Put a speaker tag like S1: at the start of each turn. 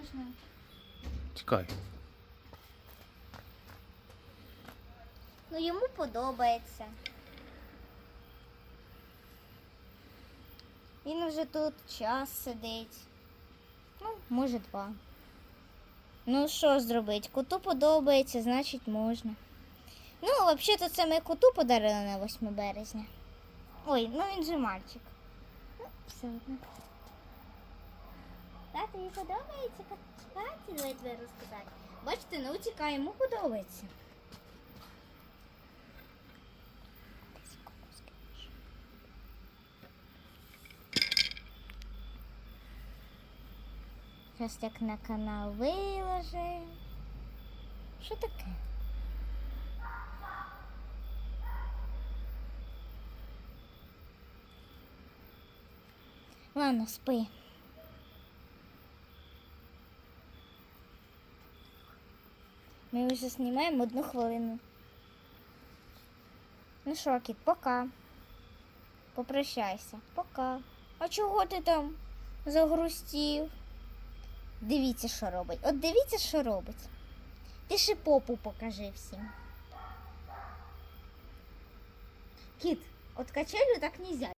S1: можна.
S2: Тікай.
S1: Ну йому подобається. Він вже тут час сидить. Ну, може, два. Ну, що зробить? Коту подобається, значить можна. Ну, взагалі-то це ми коту подарили на 8 березня. Ой, ну він же мальчик. Ну, все одно. Татові подобається катати, давайте розказати. Бачите, не утікає, йому подобається. Зараз як на канал виложи. Що таке? Ладно, спи. Ми вже знімаємо одну хвилину. Ну що, кіт, пока. Попрощайся. Пока. А чого ти там загрустів? Дивіться, що робить. От дивіться, що робить. Ти ще попу покажи всім. Кіт, от качелю так нельзя.